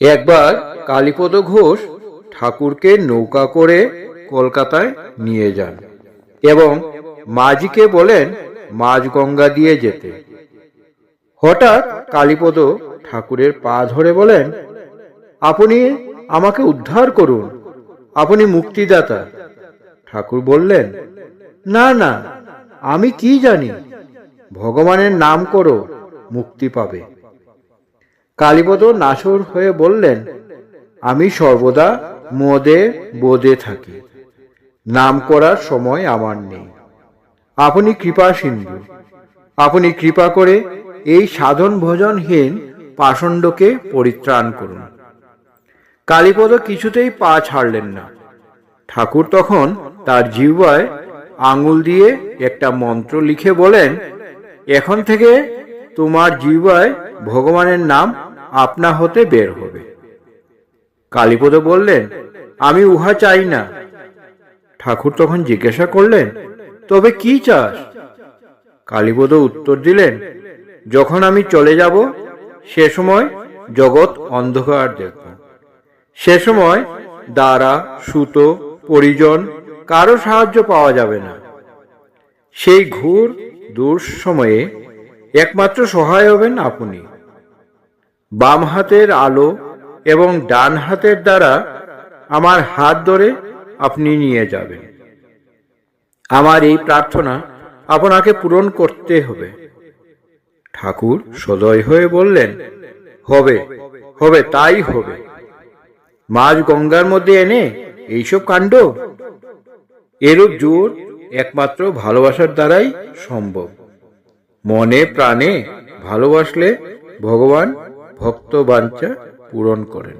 একবার কালীপদ ঘোষ ঠাকুরকে নৌকা করে কলকাতায় নিয়ে যান এবং মাঝিকে বলেন মাঝগঙ্গা দিয়ে যেতে। হঠাৎ কালীপদ ঠাকুরের পা ধরে বলেন, আপনি আমাকে উদ্ধার করুন, আপনি মুক্তিদাতা। ঠাকুর বললেন, না না, আমি কি জানি? ভগবানের নাম করো, মুক্তি পাবে। কালীপদ নাসর হয়ে বললেন, আমি সর্বদা মদে বোদে থাকি। নাম করার সময় আমার নেই। আপনি কৃপা সিন্ধু। আপনি কৃপা করে এই সাধন ভোজনহীন পাষণ্ডকে পরিত্রাণ করুন। কালীপদ কিছুতেই পা ছাড়লেন না। ঠাকুর তখন তার জিহ্বায় আঙুল দিয়ে একটা মন্ত্র লিখে বলেন, এখন থেকে তোমার জিহ্বায় ভগবানের নাম আপনা হতে বের হবে। কালীপদ বললেন, আমি উহা চাই না। ঠাকুর তখন জিজ্ঞাসা করলেন, তবে কি চাস? কালীপদ উত্তর দিলেন, যখন আমি চলে যাব, সে সময় জগৎ অন্ধকার দেখব। সে সময় দ্বারা, সুতো, পরিজন কারও সাহায্য পাওয়া যাবে না। সেই ঘুর দূর সময়ে একমাত্র সহায় হবেন আপনি। বাম হাতের আলো এবং ডান হাতের দ্বারা আমার হাত ধরে আপনি নিয়ে যাবেন। আমার এই প্রার্থনা আপনাকে পূরণ করতে হবে। ঠাকুর সদয় হয়ে বললেন, হবে হবে, তাই হবে। মাঝ গঙ্গার মধ্যে এনে এইসব কাণ্ড? এরূপ জোর একমাত্র ভালোবাসার দ্বারাই সম্ভব। মনে প্রাণে ভালোবাসলে ভগবান ভক্ত বাঞ্ছা পূরণ করেন।